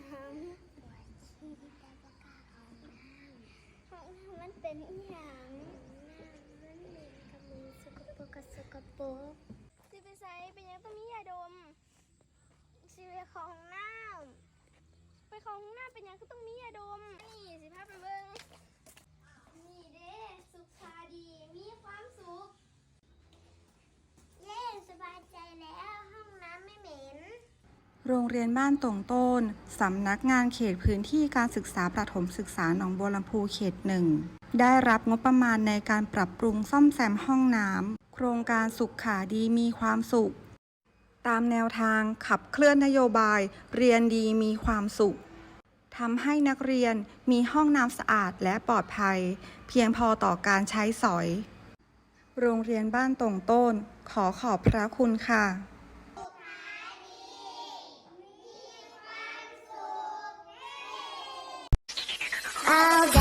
งปวดฉี่แต่บ่กล้าเข้าห้องน้ำมันเป็นอย่างน้ำมันเหม็นกับมือสกปรกกับสกปรกสิไปใส่เป็นยังต้องมียาดมสิไปของน้ำไปของน้ำเป็นยังก็ต้องมียาดม นี่สิพาไปเบิ่งนี่เด้สุขาดีมีความสุข เย้สบายใจแล้วห้องน้ำไม่เหม็น โรงเรียนบ้านตงต้น สำนักงานเขตพื้นที่การศึกษาประถมศึกษาหนองบัวลำพูเขตหนึ่ง ได้รับงบประมาณในการปรับปรุงซ่อมแซมห้องน้ำ โครงการสุขขาดีมีความสุข ตามแนวทางขับเคลื่อนนโยบาย เรียนดีมีความสุขทำให้นักเรียนมีห้องน้ำสะอาดและปลอดภัย เพียงพอต่อการใช้สอย โรงเรียนบ้านตงต้น ขอขอบพระคุณค่ะ I'll